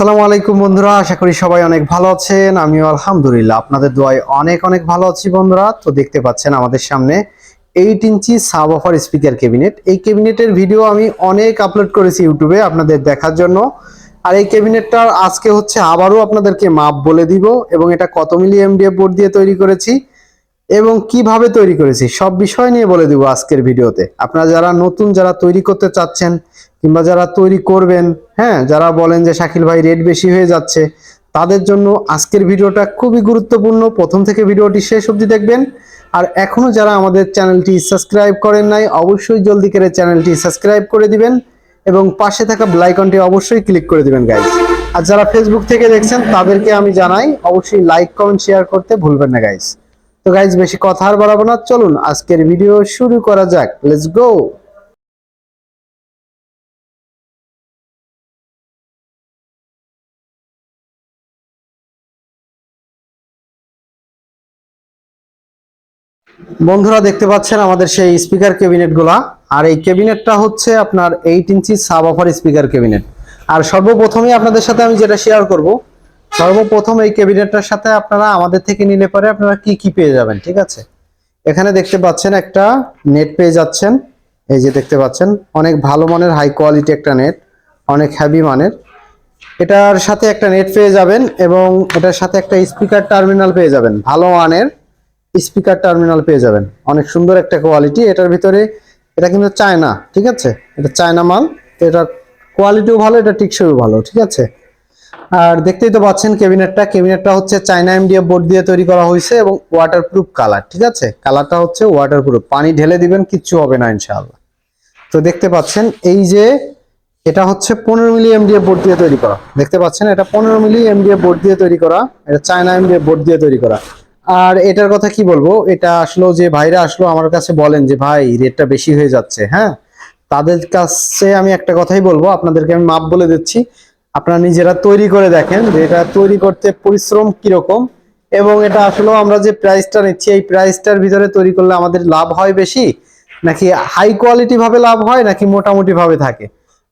আসসালামু আলাইকুম বন্ধুরা, আশা করি সবাই অনেক ভালো আছেন। আমিও আলহামদুলিল্লাহ, আপনাদের দোয়ায় অনেক অনেক ভালো আছি বন্ধুরা। তো দেখতে পাচ্ছেন আমাদের সামনে eight inch subwoofer speaker cabinet এই ক্যাবিনেটের ভিডিও আমি অনেক আপলোড করেছি ইউটিউবে আপনাদের দেখার জন্য। আর এই ক্যাবিনেটটার আজকে হচ্ছে আবারও আপনাদেরকে মাপ বলে দিব এবং এটা কত মিলি এমডিএফ বোর্ড দিয়ে তৈরি করেছি এবং কীভাবে তৈরি করেছি, সব বিষয় নিয়ে বলে দিব আজকের ভিডিওতে আপনারা যারা নতুন, যারা তৈরি করতে চাচ্ছেন কিংবা যারা তৈরি করবেন হ্যাঁ যারা বলেন যে শাকিল ভাই রেট বেশি হয়ে যাচ্ছে, তাদের জন্য আজকের ভিডিওটা খুবই গুরুত্বপূর্ণ। প্রথম থেকে ভিডিওটি শেষ অবধি দেখবেন। আর এখনও যারা আমাদের চ্যানেলটি সাবস্ক্রাইব করেন নাই, অবশ্যই জলদি করে চ্যানেলটি সাবস্ক্রাইব করে দিবেন এবং পাশে থাকা ব্লাইকনটি অবশ্যই ক্লিক করে দিবেন গাইজ আর যারা ফেসবুক থেকে দেখছেন, তাদেরকে আমি জানাই, অবশ্যই লাইক কমেন্ট শেয়ার করতে ভুলবেন না গাইজ তো গাইজ বেশি কথা আর বাড়াবো না। চলুন, আজকের ভিডিও শুরু করা যাক। লেটস গো বন্ধুরা দেখতে পাচ্ছেন আমাদের সেই স্পিকার ক্যাবিনেটগুলা। আর এই ক্যাবিনেটটা হচ্ছে আপনার eight inch subwoofer speaker cabinet আর সর্বপ্রথমে আপনাদের সাথে আমি যেটা শেয়ার করব, সর্বপ্রথম এই ক্যাবিনেটটার সাথে আপনারা আমাদের থেকে নিলে পরে আপনারা কি কি পেয়ে যাবেন, ঠিক আছে? এখানে দেখতে পাচ্ছেন একটা নেট পেয়ে যাচ্ছেন। এই যে দেখতে পাচ্ছেন, অনেক ভালো মানের হাই কোয়ালিটি একটা নেট অনেক হ্যাভি মানের। এটার সাথে একটা নেট পেয়ে যাবেন এবং এটার সাথে একটা স্পিকার টার্মিনাল পেয়ে যাবেন, ভালো মানের। স্পিকার টার্মিনাল পেয়ে যাবেন। অনেক সুন্দর একটা কোয়ালিটি এটার ভিতরে, এটা কিন্তু চায়না, ঠিক আছে? এটা চায়না মাল। তো এটার কোয়ালিটিও ভালো, এটা টিকসইও ভালো, ঠিক আছে? আর দেখতেই তো পাচ্ছেন ক্যাবিনেটটা। ক্যাবিনেটটা হচ্ছে চায়না এমডিএফ বোর্ড দিয়ে তৈরি করা হয়েছে এবং ওয়াটারপ্রুফ কালার ঠিক আছে? কালারটা হচ্ছে ওয়াটারপ্রুফ পানি ঢেলে দিবেন, কিচ্ছু হবে না, ইনশাআল্লাহ। তো দেখতে পাচ্ছেন, এই যে এটা হচ্ছে পনেরো মিলি এমডিএফ বোর্ড দিয়ে তৈরি করা। দেখতে পাচ্ছেন, এটা পনেরো মিলি এমডিএফ বোর্ড দিয়ে তৈরি করা। এটা চায়না এমডিএফ বোর্ড দিয়ে তৈরি করা। আর এটার কথা কি বলব? এটা আসলো যে ভাইরা আসলো আমার কাছে বলেন যে, ভাই রেটটা বেশি হয়ে যাচ্ছে। হ্যাঁ? তাদের কাছে আমি একটা কথাই বলব, আপনাদেরকে আমি মাপ বলে দিচ্ছি। আপনারা নিজেরা তৈরি করে দেখেন যে এটা তৈরি করতে পরিশ্রম কীরকম এবং এটা আসলে আমরা যে প্রাইসটা নিচ্ছি, এই প্রাইসটার ভিতরে তৈরি করলে আমাদের লাভ হয় বেশি? নাকি হাই কোয়ালিটি ভাবে লাভ হয়, নাকি মোটামুটি ভাবে থাকে?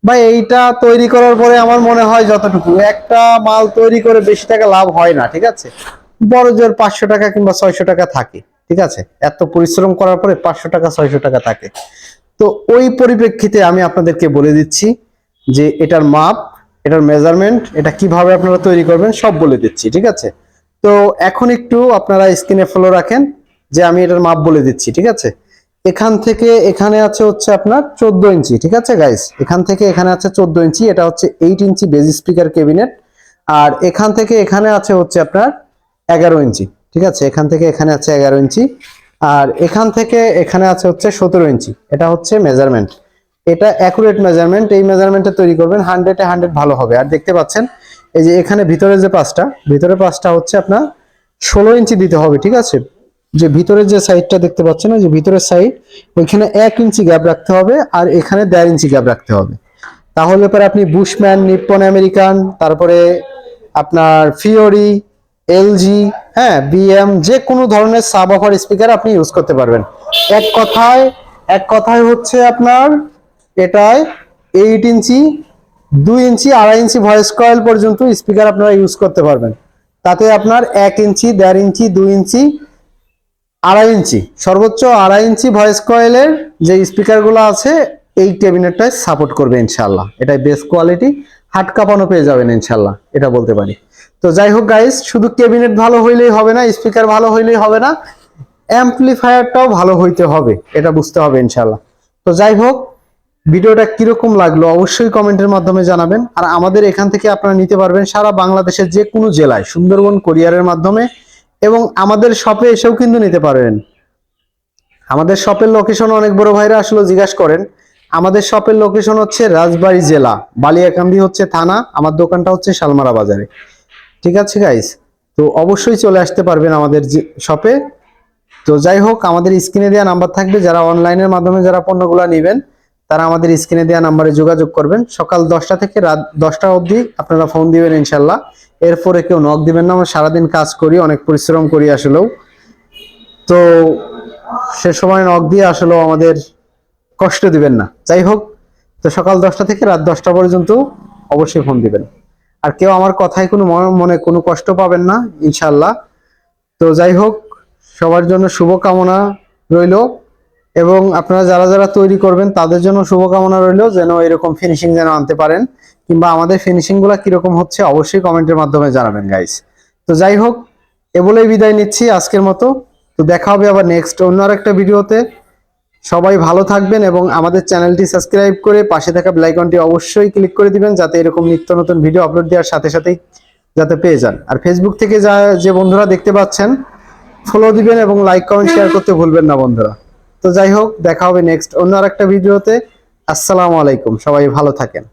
ভাই এইটা তৈরি করার পরে আমার মনে হয় যতটুকু, একটা মাল তৈরি করে বেশি টাকা লাভ হয় না, ঠিক আছে? বড় জোর পাঁচশো টাকা কিংবা ছয়শো টাকা থাকে, ঠিক আছে? এত পরিশ্রম করার পরে পাঁচশো টাকা, ছয়শো টাকা থাকে। তো ওই পরিপ্রেক্ষিতে আমি আপনাদেরকে বলে দিচ্ছি যে এটার মাপ, এটার মেজারমেন্ট এটা কীভাবে আপনারা তৈরি করবেন সব বলে দিচ্ছি, ঠিক আছে? তো এখন একটু আপনারা স্ক্রিনে ফলো রাখেন যে আমি এটার মাপ বলে দিচ্ছি, ঠিক আছে? এখান থেকে এখানে আছে হচ্ছে আপনার চোদ্দ ইঞ্চি, ঠিক আছে গাইস এখান থেকে এখানে আছে চোদ্দ ইঞ্চি, এটা হচ্ছে এইট ইঞ্চি বেজ স্পিকার ক্যাবিনেট আর এখান থেকে এখানে আছে হচ্ছে আপনার এগারো ইঞ্চি, ঠিক আছে? এখান থেকে এখানে আছে এগারো ইঞ্চি, আর এখান থেকে এখানে আছে হচ্ছে সতেরো ইঞ্চি। এটা হচ্ছে মেজারমেন্ট এটা অ্যাকুরেট মেজারমেন্ট এই মেজারমেন্টে তৈরি করবেন হান্ড্রেডে হান্ড্রেড ভালো হবে। আর দেখতে পাচ্ছেন, এই যে এখানে ভিতরে যে পাঁচটা, ভিতরে পাঁচটা হচ্ছে আপনার ষোলো ইঞ্চি দিতে হবে, ঠিক আছে? যে ভিতরের যে সাইডটা দেখতে পাচ্ছেন যে ভিতরের সাইড ওইখানে এক ইঞ্চি গ্যাপ রাখতে হবে, আর এখানে দেড় ইঞ্চি গ্যাপ রাখতে হবে। তাহলে পরে আপনি বুশম্যান, নিপ্পন, আমেরিকান, তারপরে আপনার ফিওরি এলজি হ্যাঁ বিএম যে কোনো ধরনের সাব অফার স্পিকার আপনি ইউজ করতে পারবেন। এক কথায় এক কথায় হচ্ছে আপনার এটায় এইট ইঞ্চি, দুই ইঞ্চি, আড়াই ইঞ্চি ভয়েস কয়েল পর্যন্ত স্পিকার আপনারা ইউজ করতে পারবেন। তাতে আপনার এক ইঞ্চি, দেড় ইঞ্চি, দুই ইঞ্চি, আড়াই ইঞ্চি, সর্বোচ্চ আড়াই ইঞ্চি ভয়েস কয়েলের যে স্পিকারগুলো আছে, এই ক্যাবিনেটটায় সাপোর্ট করবে ইনশাল্লাহ এটাই বেস্ট কোয়ালিটি হাট কাঁপানো পেয়ে যাবেন ইনশাল্লাহ এটা বলতে পারি। তো যাই হোক গাইস শুধু ক্যাবিনেট ভালো হইলেই হবে না স্পিকার ভালো হইলেই হবে না অ্যাম্পলিফায়ারটাও ভালো হইতে হবে, এটা বুঝতে হবে ইনশাল্লাহ তো যাই হোক, ভিডিওটা কীরকম লাগল অবশ্যই কমেন্টের মাধ্যমে জানাবেন, আর আমাদের এখান থেকে আপনারা নিতে পারবেন সারা বাংলাদেশের যে কোনো জেলায়, সুন্দরবন কোরিয়ারের মাধ্যমে, এবং আমাদের শপে এসেও কিন্তু নিতে পারবেন। আমাদের শপের লোকেশন অনেক বড় ভাইরা আসলে জিজ্ঞাসা করেন, আমাদের শপের লোকেশন হচ্ছে রাজবাড়ী জেলা, বালিয়াকান্দি হচ্ছে থানা, আমার দোকানটা হচ্ছে শালমারা বাজারে। ঠিক আছে গাইস তো অবশ্যই চলে আসতে পারবেন আমাদের শপে তো যাই হোক, আমাদের স্ক্রিনে দেওয়া নাম্বার থাকবে। যারা অনলাইনের মাধ্যমে যারা পণ্যগুলো নেবেন, তারা আমাদের স্ক্রিনে দেওয়া নাম্বারে যোগাযোগ করবেন। সকাল দশটা থেকে রাত দশটা অবধি আপনারা ফোন দিবেন ইনশাল্লাহ এরপরে কেউ নক দিবেন না। আমরা সারাদিন কাজ করি, অনেক পরিশ্রম করি আসলেও। তো সে সময় নক দিয়ে আসলেও আমাদের কষ্ট দিবেন না। যাই হোক, তো সকাল দশটা থেকে রাত দশটা পর্যন্ত অবশ্যই ফোন দিবেন। আর কেউ আমার কথায় কোনো মনে কোনো কষ্ট পাবেন না ইনশাল্লাহ তো যাই হোক, সবার জন্য শুভকামনা রইল এবং আপনারা যারা যারা তৈরি করবেন, তাদের জন্য শুভকামনা রইল যেন এরকম ফিনিশিং যেন আনতে পারেন কিংবা আমাদের ফিনিশিংগুলা কীরকম হচ্ছে অবশ্যই কমেন্টের মাধ্যমে জানাবেন গাইস তো যাই হোক, এ বলেই বিদায় নিচ্ছি আজকের মতো। তো দেখা হবে আবার নেক্সট অন্য আরেকটা ভিডিওতে সবাই ভালো থাকবেন এবং আমাদের চ্যানেলটি সাবস্ক্রাইব করে পাশে থাকা বেল আইকনটি অবশ্যই ক্লিক করে দিবেন যাতে এরকম নিত্য নতুন ভিডিও আপলোড দেওয়ার সাথে সাথেই যাতে পেয়ে যান। আর ফেসবুক থেকে যা, যে বন্ধুরা দেখতে পাচ্ছেন ফলো দিবেন এবং লাইক কমেন্ট শেয়ার করতে ভুলবেন না বন্ধুরা। তো যাই হোক, দেখা হবে নেক্সট অন্য আরেকটা ভিডিওতে আসসালামু আলাইকুম, সবাই ভালো থাকেন।